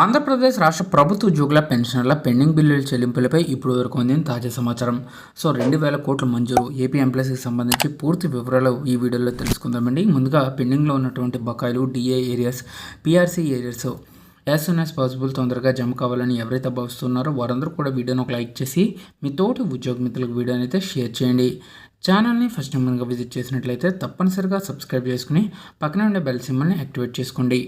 ఆంధ్రప్రదేశ్ రాష్ట్ర ప్రభుత్వ ఉద్యోగుల పెన్షన్ల పెండింగ్ బిల్లుల చెల్లింపులపై ఇప్పుడు వరకు అందిన తాజా సమాచారం. సో రెండు వేల కోట్ల మంజూరు ఏపీ ఎంప్లాయీస్కి సంబంధించి పూర్తి వివరాలు ఈ వీడియోలో తెలుసుకుందామండి. ముందుగా పెండింగ్లో ఉన్నటువంటి బకాయిలు DA arrears PRC arrears. As soon as possible తొందరగా జమ కావాలని ఎవరైతే భావిస్తున్నారో వారందరూ కూడా వీడియోను ఒక లైక్ చేసి మీ తోటి ఉద్యోగ మిత్రులకు వీడియోని అయితే షేర్ చేయండి. ఛానల్ని ఫస్ట్ టైం కనుక విజిట్ చేసినట్లయితే తప్పనిసరిగా సబ్స్క్రైబ్ చేసుకుని పక్కనే ఉండే బెల్ సింబల్ని యాక్టివేట్ చేసుకోండి.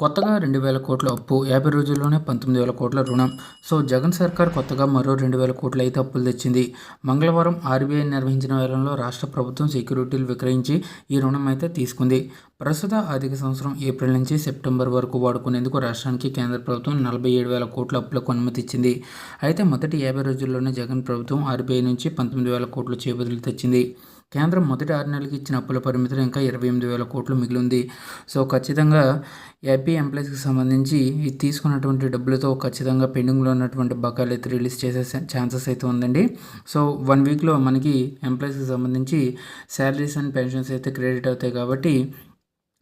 కొత్తగా రెండు వేల కోట్ల అప్పు యాభై రోజుల్లోనే పంతొమ్మిది వేల కోట్ల రుణం. సో జగన్ సర్కార్ కొత్తగా మరో రెండు వేల కోట్లు అయితే అప్పులు తెచ్చింది. మంగళవారం ఆర్బీఐ నిర్వహించిన వేలంలో రాష్ట్ర ప్రభుత్వం సెక్యూరిటీలు విక్రయించి ఈ రుణం అయితే తీసుకుంది. ప్రస్తుత ఆర్థిక సంవత్సరం ఏప్రిల్ నుంచి సెప్టెంబర్ వరకు వాడుకునేందుకు రాష్ట్రానికి కేంద్ర ప్రభుత్వం నలభై ఏడు వేల కోట్ల అప్పులకు అనుమతి ఇచ్చింది. అయితే మొదటి యాభై రోజుల్లోనే జగన్ ప్రభుత్వం ఆర్బీఐ నుంచి పంతొమ్మిది వేల కోట్ల చేపదులు తెచ్చింది. కేంద్రం మొదటి ఆరు నెలలకి ఇచ్చిన అప్పుల పరిమితులు ఇంకా ఇరవై ఎనిమిది వేల కోట్లు మిగిలింది. సో ఖచ్చితంగా ఏపీ ఎంప్లాయీస్కి సంబంధించి ఇది తీసుకున్నటువంటి డబ్బులతో ఖచ్చితంగా పెండింగ్లో ఉన్నటువంటి బకాయిలు అయితే రిలీజ్ చేసే ఛాన్సెస్ అయితే ఉందండి. సో వన్ వీక్లో మనకి ఎంప్లాయీస్కి సంబంధించి శాలరీస్ అండ్ పెన్షన్స్ అయితే క్రెడిట్ అవుతాయి కాబట్టి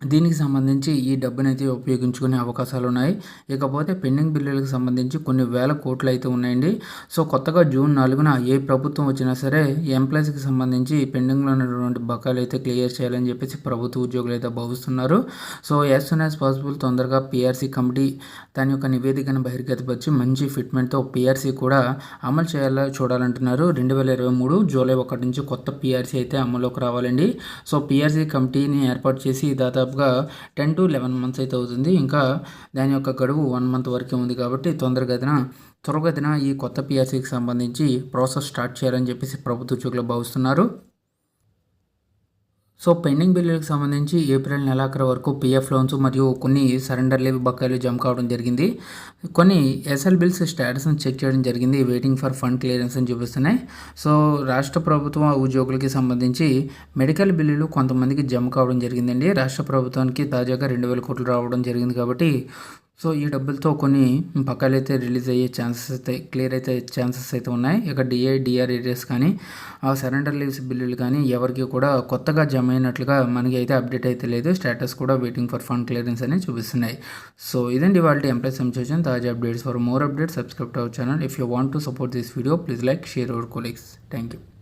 దీనికి సంబంధించి ఈ డబ్బును అయితే ఉపయోగించుకునే అవకాశాలు ఉన్నాయి ఇకపోతే పెండింగ్ బిల్లులకు సంబంధించి కొన్ని వేల కోట్లు అయితే ఉన్నాయండి. సో కొత్తగా జూన్ నాలుగున ఏ ప్రభుత్వం వచ్చినా సరే ఎంప్లాయీస్కి సంబంధించి పెండింగ్లో ఉన్నటువంటి బకాయిలు అయితే క్లియర్ చేయాలని చెప్పేసి ప్రభుత్వ ఉద్యోగులు అయితే భావిస్తున్నారు. So as soon as possible తొందరగా పిఆర్సీ కమిటీ దాని యొక్క నివేదికను బహిర్గతపరిచి మంచి ఫిట్మెంట్తో పిఆర్సీ కూడా అమలు చేయాలా చూడాలంటున్నారు. రెండు వేల ఇరవై మూడు జూలై ఒకటి నుంచి కొత్త పిఆర్సీ అయితే అమల్లోకి రావాలండి. సో పిఆర్సీ కమిటీని ఏర్పాటు చేసి దాదాపు దాదాపుగా టెన్ టు లెవెన్ మంత్స్ అయితే అవుతుంది. ఇంకా దాని యొక్క గడువు వన్ మంత్ వరకే ఉంది కాబట్టి తొందరగతిన త్వరగతిన ఈ కొత్త పిఆర్సీకి సంబంధించి ప్రాసెస్ స్టార్ట్ చేయాలని చెప్పేసి ప్రభుత్వ ఉద్యోగులు భావిస్తున్నారు. సో పెండింగ్ బిల్లులకు సంబంధించి ఏప్రిల్ నెలాఖరు వరకు పిఎఫ్ లోన్స్ మరియు కొన్ని సరెండర్ లీవ్ బకాయిలు జమ కావడం జరిగింది. కొన్ని ఎస్ఎల్ బిల్స్ స్టేటస్ని చెక్ చేయడం జరిగింది. వెయిటింగ్ ఫర్ ఫండ్ క్లియరెన్స్ అని చూపిస్తున్నాయి. సో రాష్ట్ర ప్రభుత్వ ఉద్యోగులకి సంబంధించి మెడికల్ బిల్లులు కొంతమందికి జమ కావడం జరిగిందండి. రాష్ట్ర ప్రభుత్వానికి తాజాగా రెండు వేల కోట్లు రావడం జరిగింది కాబట్టి సో ఈ డబ్బులతో కొన్ని పక్కలు అయితే రిలీజ్ అయ్యే ఛాన్సెస్ అయితే క్లియర్ అయితే ఛాన్సెస్ అయితే ఉన్నాయి. ఇక డిఐ డిఆర్ ఏరియాస్ కానీ ఆ సరెండర్ లీవ్స్ బిల్లులు కానీ ఎవరికి కూడా కొత్తగా జమ అయినట్లుగా మనకి అయితే అప్డేట్ అయితే లేదు. స్టేటస్ కూడా వెయిటింగ్ ఫర్ ఫండ్ క్లియరెన్స్ అని చూపిస్తున్నాయి. సో ఇదండి వాళ్ళ ఎంప్లాయ్ సంచోచన్ తాజా updates for more updates subscribe our channel. If you want to support this video please like share our colleagues thank you